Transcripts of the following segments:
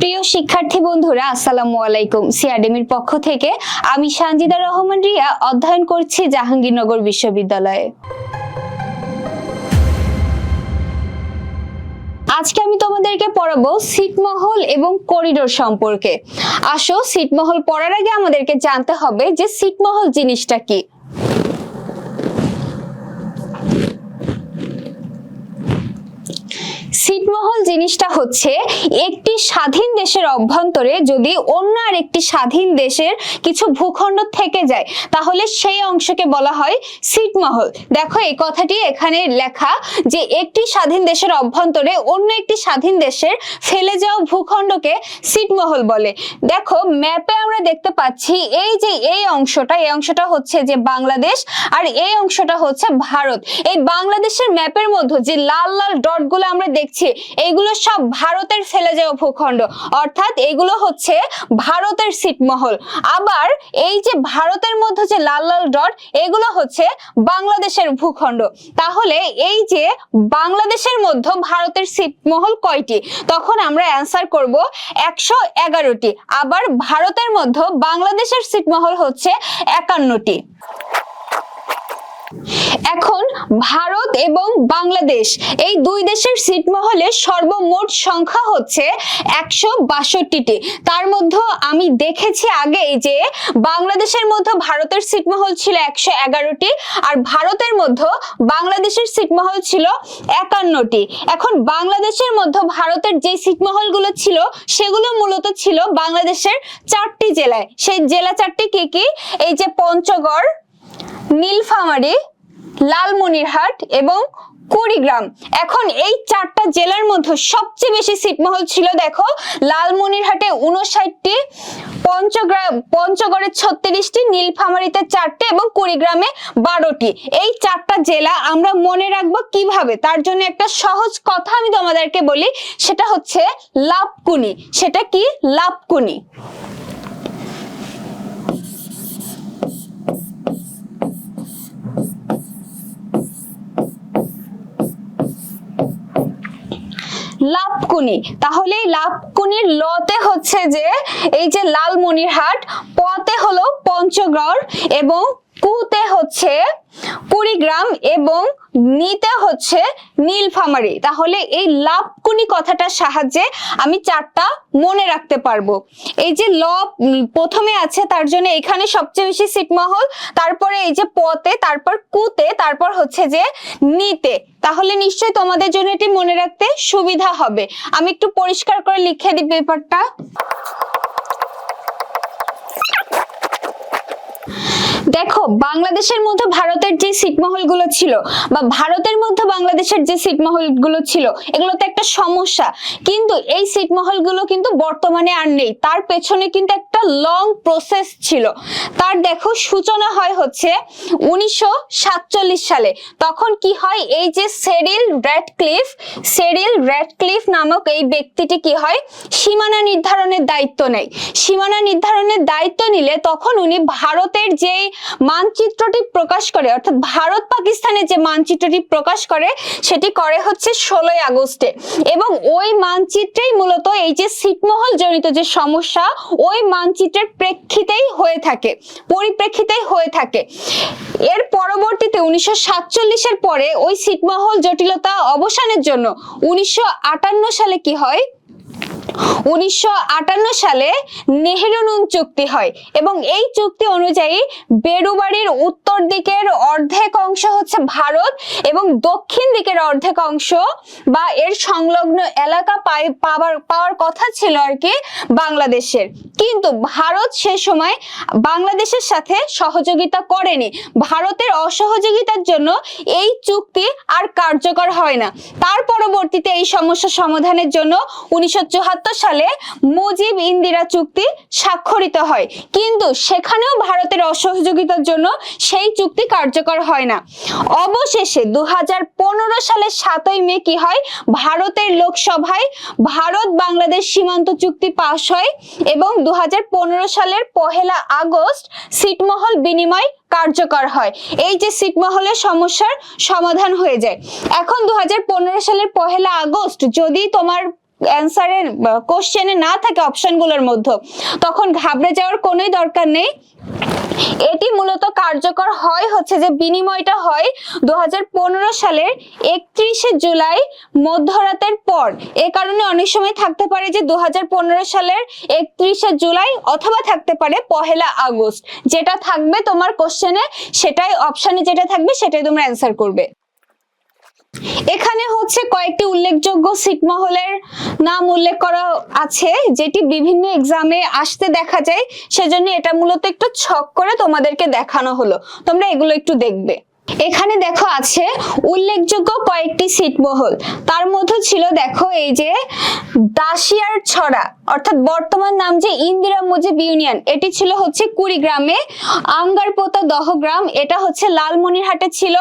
প্রিয় শিক্ষার্থী বন্ধুরা, আসসালামু আলাইকুম। সিআরডিমির পক্ষ থেকে আমি সানজিদা রহমান রিয়া অধ্যয়ন করছি জাহাঙ্গীরনগর বিশ্ববিদ্যালয়ে। আজকে আমি তোমাদেরকে পড়াবো সিটমহল এবং করিডোর সম্পর্কে। আসো, সিটমহল পড়ার আগে আমাদেরকে জানতে হবে যে সিটমহল জিনিসটা কি। ছিটমহল জিনিসটা হচ্ছে একটি স্বাধীন দেশের অভ্যন্তরে যদি অন্য আর একটি স্বাধীন দেশের কিছু ভূখণ্ড থেকে যায়, তাহলে সেই অংশকে বলা হয় ছিটমহল। দেখো এই কথাটি এখানে লেখা যে একটি স্বাধীন দেশের অভ্যন্তরে অন্য একটি স্বাধীন দেশের ফেলে যাওয়া ভূখণ্ডকে ছিটমহল বলে। দেখো, ম্যাপে আমরা দেখতে পাচ্ছি এই যে এই অংশটা এই অংশটা হচ্ছে যে বাংলাদেশ আর এই অংশটা হচ্ছে ভারত। এই বাংলাদেশের ম্যাপের মধ্যে যে লাল লাল ডটগুলো আমরা দেখছি এইগুলো সব ভারতের ফেলে যাওয়া ভূখণ্ড। অর্থাৎ এগুলো হচ্ছে ভারতের ছিটমহল। আবার এই যে ভারতের মধ্যে যে লাল লাল ডট, এগুলো হচ্ছে বাংলাদেশের ভূখণ্ড। তাহলে এই যে বাংলাদেশের মধ্যে ভারতের ছিটমহল কয়টি? তখন আমরা অ্যান্সার করব একশো এগারোটি। আবার ভারতের মধ্যে বাংলাদেশের ছিটমহল হচ্ছে একান্নটি। এখন ভারত এবং বাংলাদেশ, এই দুই দেশের ছিটমহলের সর্বমোট সংখ্যা হচ্ছে একশো বাষট্টিটি। তার মধ্যে আমি দেখেছি আগে যে বাংলাদেশের মধ্যে ভারতের ছিটমহল ছিল একশো এগারোটি আর ভারতের মধ্যে বাংলাদেশের ছিটমহল ছিল একান্নটি। এখন বাংলাদেশের মধ্যে ভারতের যে ছিটমহলগুলো ছিল, সেগুলো মূলত ছিল বাংলাদেশের চারটি জেলায়। সেই জেলা চারটি কি কি? এই যে পঞ্চগড়, নীলফামারী লালমনিরহাট এবং কুড়িগ্রাম। এখন এই চারটা জেলার মধ্যে সবচেয়ে বেশি ছিটমহল ছিল, দেখো, লালমনিরহাটে উনষাটটি পঞ্চগ্রাম পঞ্চগড়ে ছত্রিশটি, নীলফামারিতে চারটে এবং কুড়িগ্রামে বারোটি। এই চারটা জেলা আমরা মনে রাখব কীভাবে? তার জন্য একটা সহজ কথা আমি তোমাদেরকে বলি, সেটা হচ্ছে লাভকুনি। সেটা কি? লাভকুনি। লাভকুনি। তাহলে এই লাভকুনির লতে হচ্ছে যে এই যে লালমনিরহাট পতে হলো পঞ্চগড় এবং কুতে হচ্ছে কুড়িগ্রাম এবং নিতে হচ্ছে নীলফামারী। তাহলে এই লাভকুনি কথাটার সাহায্যে আমি চারটা মনে রাখতে পারব। এই যে ল প্রথমে আছে, তার জন্য এখানে সবচেয়ে বেশি ছিটমহল, তারপরে এই যে পতে, তারপর কুতে, তারপর হচ্ছে যে নিতে। তাহলে নিশ্চয়ই তোমাদের জন্য এটি মনে রাখতে সুবিধা হবে। আমি একটু পরিষ্কার করে লিখে দিই পেপারটা। দেখো, বাংলাদেশের মধ্যে ভারতের যে ছিটমহলগুলো ছিল বা ভারতের মধ্যে বাংলাদেশের যে ছিটমহলগুলো ছিল এগুলো তো একটা সমস্যা। কিন্তু এই ছিটমহলগুলো কিন্তু বর্তমানে আর নেই। তার পেছনে কিন্তু একটা লং প্রসেস ছিল। তার দেখো সূচনা হয় হচ্ছে উনিশশো সাতচল্লিশ সালে। তখন কি হয়, এই যে সেরিল র্যাডক্লিফ সেরিল র্যাডক্লিফ নামক এই ব্যক্তিটি কি হয়, সীমানা নির্ধারণের দায়িত্ব নেয়। সীমানা নির্ধারণের দায়িত্ব নিলে তখন উনি ভারতের যে মানচিত্রটি প্রকাশ করে, অর্থাৎ ভারত পাকিস্তানের যে মানচিত্রটি প্রকাশ করে, সেটি করে হচ্ছে ষোলোই আগস্টে। এবং ওই মানচিত্রেই মূলত এই যে ছিটমহল জনিত যে সমস্যা, ওই মানচিত্রের প্রেক্ষিতেই হয়ে থাকে, পরিপ্রেক্ষিতেই হয়ে থাকে। এর পরবর্তীতে উনিশশো সাতচল্লিশের পরে ওই ছিটমহল জটিলতা অবসানের জন্য উনিশশো আটান্ন সালে কি হয়? উনিশশো আটান্ন সালে নেহেরু নুন চুক্তি হয় এবং এই চুক্তি অনুযায়ী বেরুবাড়ির উত্তর দিকের অর্ধেক অংশ হচ্ছে ভারত এবং দক্ষিণ দিকের অর্ধেক অংশ বা এর সংলগ্ন এলাকা পাওয়ার পাওয়ার কথা ছিল আর কি বাংলাদেশের। কিন্তু ভারত সে সময় বাংলাদেশের সাথে সহযোগিতা করেনি। ভারতের অসহযোগিতার জন্য এই চুক্তি আর কার্যকর হয় না। তার পরবর্তীতে এই সমস্যা সমাধানের জন্য উনিশশো চুয়াত্তর সালে মুজিব ইন্দিরা চুক্তি স্বাক্ষরিত হয়। কিন্তু সেখানেও ভারতের অসহযোগিতার জন্য সেই চুক্তি কার্যকর হয় না। অবশেষে দু সালের সাতই মে কি হয়? ভারতের লোকসভায় ভারত বাংলাদেশ সীমান্ত চুক্তি পাশ হয় এবং দু হাজার পনেরো সালের পহেলা আগস্ট সিটমহল বিনিময় কার্যকর হয়। এই যে সিটমহলের সমস্যার সমাধান হয়ে যায়। এখন দু হাজার পনেরো সালের পহেলা আগস্ট যদি তোমার অ্যান্সারের কোশ্চেনে না থাকে অপশনগুলোর মধ্যে, তখন ঘাবড়ে যাওয়ার কোনোই দরকার নেই। এটি মূলত কার্যকর হয় হচ্ছে যে বিনিময়টা হয় দু সালের একত্রিশে জুলাই মধ্যরাতের পর। এ কারণে অনেক সময় থাকতে পারে যে দু হাজার পনেরো সালের একত্রিশে জুলাই অথবা থাকতে পারে পহেলা আগস্ট। যেটা থাকবে তোমার কোশ্চেনে সেটাই অপশানে যেটা থাকবে, সেটাই তোমরা অ্যান্সার করবে। এখানে হচ্ছে কয়েকটি উল্লেখযোগ্য ছিটমহলের নাম উল্লেখ করা আছে, যেটি বিভিন্ন এক্সামে আসতে দেখা যায়। সেজন্য এটা মূলত একটু ছক করে তোমাদেরকে দেখানো হলো। তোমরা এগুলো একটু দেখবে। এখানে দেখো আছে উল্লেখযোগ্য কয়েকটি সিটমহল তার মধ্যে ছিল দেখো এই যে দাসিয়ার ছড়া, অর্থাৎ বর্তমান নাম যে ইন্দিরা মুজিব ইউনিয়ন, এটি ছিল হচ্ছে কুড়িগ্রামে। আঙ্গারপোতা দহগ্রাম, এটা হচ্ছে লালমনিরহাটে ছিল,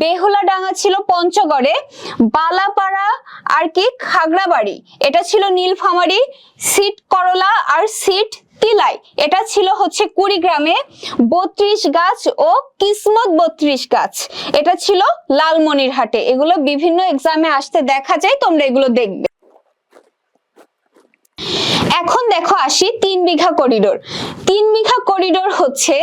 বেহুলাডাঙ্গা ছিল পঞ্চগড়ে, বালাপাড়া আর কি খাগড়াবাড়ি, এটা ছিল নীলফামারী, সিট করলা আর সিট তিলাই। এটা ছিল হচ্ছে কুড়িগ্রামে বত্রিশ গাছ ও কিসমত বত্রিশ গাছ। এটা ছিল লালমনিরহাটে। এগুলো বিভিন্ন এক্সামে আসতে দেখা যায়, তোমরা এগুলো দেখবে। এখন দেখো আসি তিন বিঘা করিডোর। তিন বিঘা করিডোর হচ্ছে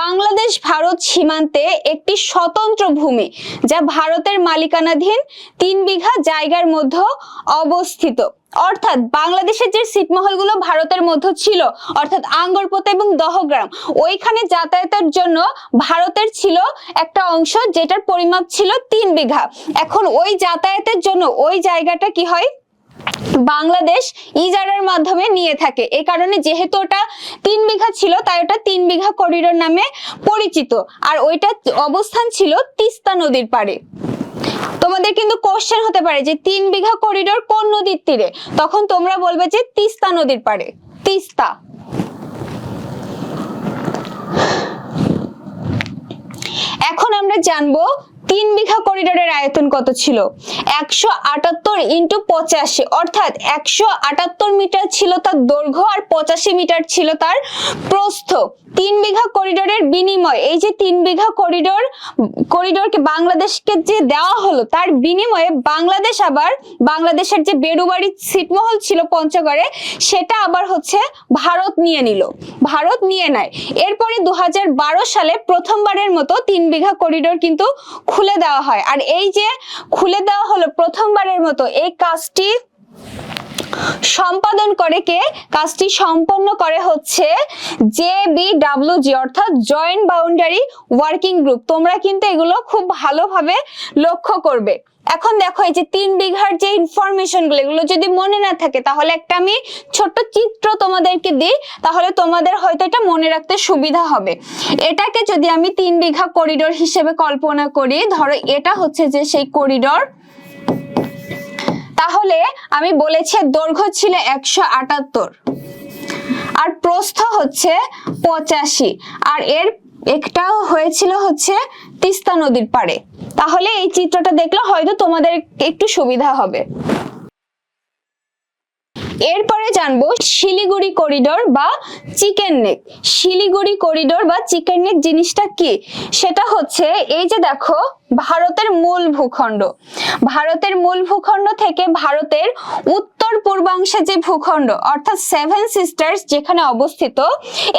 বাংলাদেশ ভারত সীমান্তে একটি স্বতন্ত্র ভূমি, যা ভারতের মালিকানাধীন তিন বিঘা জায়গার মধ্যে অবস্থিত। অর্থাৎ বাংলাদেশের যে ছিটমহলগুলো ভারতের মধ্যে ছিল, অর্থাৎ আঙ্গরপোতা এবং দহগ্রাম, ওইখানে যাতায়াতের জন্য ভারতের ছিল একটা অংশ, যেটার পরিমাপ ছিল তিন বিঘা। এখন ওই যাতায়াতের জন্য ওই জায়গাটা কি হয়? বাংলাদেশ ইজারার মাধ্যমে নিয়ে থাকে। এই কারণে যেহেতু ওটা তিন বিঘা ছিল, তাই ওটা তিন বিঘা করিডোর নামে পরিচিত। আর ওইটা অবস্থান ছিল তিস্তা নদীর পাড়ে। তোমাদের কিন্তু কোশ্চেন হতে পারে যে তিন বিঘা করিডোর কোন নদীর তীরে? তখন তোমরা বলবে যে তিস্তা নদীর পাড়ে। তিস্তা। এখন আমরা জানব তিন বিঘা করিডোরের আয়তন কত ছিল? একশো আটাত্তর ইন্টু পঁচাশি, অর্থাৎ একশো আটাত্তর মিটার ছিল তার দৈর্ঘ্য আর পঁচাশি মিটার ছিল তার প্রস্থ। তিন বিঘা করিডোরের বিনিময়, এই যে তিন বিঘা করিডোর, করিডোরকে বাংলাদেশকে যে দেওয়া হলো, তার বিনিময়ে বাংলাদেশ আবার, বাংলাদেশের যে বেড়ুবাড়ি ছিটমহল ছিল পঞ্চগড়ে, সেটা আবার হচ্ছে ভারত নিয়ে নিল। ভারত নিয়ে নেয়। এরপরে দু হাজার বারো সালে প্রথমবারের মতো তিন বিঘা করিডোর কিন্তু খুলে দেওয়া হয়। আর এই যে খুলে দেওয়া হলো প্রথমবারের মতো, এই কাজটি সম্পাদন করে কে? কাজটি সম্পন্ন করে হচ্ছে জে বি ডাব্লিউ জি, অর্থাৎ জয়েন্ট বাউন্ডারি ওয়ার্কিং গ্রুপ তোমরা কিন্তু এগুলো খুব ভালোভাবে লক্ষ্য করবে। এখন দেখো, এই যে তিন বিঘার যে ইনফরমেশনগুলো, এগুলো যদি মনে না থাকে, তাহলে একটা আমি ছোট্ট চিত্র তোমাদেরকে দিই, তাহলে তোমাদের হয়তো এটা মনে রাখতে সুবিধা হবে। এটাকে যদি আমি তিন বিঘা করিডোর হিসেবে কল্পনা করি, ধরো এটা হচ্ছে যে সেই করিডোর তাহলে আমি বলেছি দৈর্ঘ্য ছিল একশো আটাত্তর, আর প্রস্থ হচ্ছে পঁচাশি, আর এর একটাও হয়েছিল হচ্ছে তিস্তা নদীর পাড়ে। তাহলে এই চিত্রটা দেখলে হয়তো তোমাদের একটু সুবিধা হবে। এরপরে জানব শিলিগুড়ি করিডোর বা চিকেন নেক শিলিগুড়ি করিডোর বা চিকেন নেক জিনিসটা কি? সেটা হচ্ছে এই যে দেখো, ভারতের মূল ভূখণ্ড। ভারতের মূল ভূখণ্ড থেকে ভারতের উত্তর পূর্বাংশে যে ভূখণ্ড, অর্থাৎ সেভেন সিস্টার্স যেখানে অবস্থিত,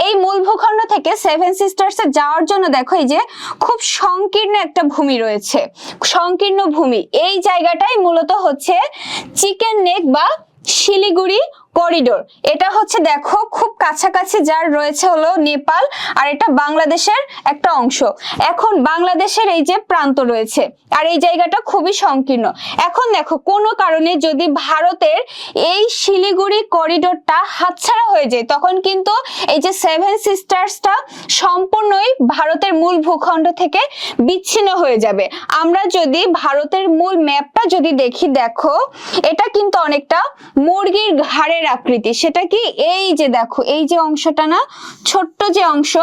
এই মূল ভূখণ্ড থেকে সেভেন সিস্টার্স যাওয়ার জন্য দেখো এই যে খুব সংকীর্ণ একটা ভূমি রয়েছে। সংকীর্ণ ভূমি। এই জায়গাটাই মূলত হচ্ছে চিকেন নেক বা শিলিগুড়ি করিডোর। এটা হচ্ছে দেখো খুব কাছাকাছি যার রয়েছে হলো নেপাল আর এটা বাংলাদেশের একটা অংশ। এখন বাংলাদেশের এই যে প্রান্ত রয়েছে আর এই জায়গাটা খুবই সংকীর্ণ। এখন দেখো কোনো কারণে যদি ভারতের এই শিলিগুড়ি করিডোরটা হাতছাড়া হয়ে যায়। তখন কিন্তু এই যে সেভেন সিস্টার্সটা সম্পূর্ণই ভারতের মূল ভূখণ্ড থেকে বিচ্ছিন্ন হয়ে যাবে। আমরা যদি ভারতের মূল ম্যাপটা যদি দেখি, দেখো, এটা কিন্তু অনেকটা মুরগির ঘাড়ের আকৃতি। সেটা কি? এই যে দেখো, এই যে অংশটা না, ছোট্ট যে অংশ,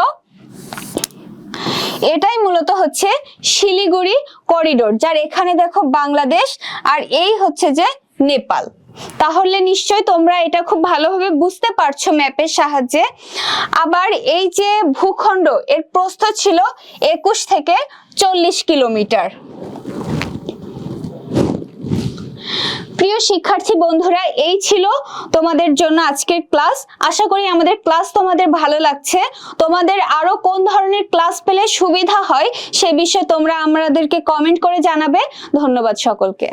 এটাই মূলত হচ্ছে শিলিগুড়ি করিডোর, যার এখানে দেখো বাংলাদেশ, আর এই হচ্ছে যে নেপাল। তাহলে নিশ্চয় তোমরা এটা খুব ভালোভাবে বুঝতে পারছ ম্যাপের সাহায্যে। আবার এই যে ভূখণ্ড, এর প্রস্থ ছিল একুশ থেকে চল্লিশ কিলোমিটার। প্রিয় শিক্ষার্থী বন্ধুরা, এই ছিল তোমাদের জন্য আজকের ক্লাস। আশা করি আমাদের ক্লাস তোমাদের ভালো লাগছে। তোমাদের আরও কোন ধরনের ক্লাস পেলে সুবিধা হয় সে বিষয়ে তোমরা আমাদেরকে কমেন্ট করে জানাবে। ধন্যবাদ সকলকে।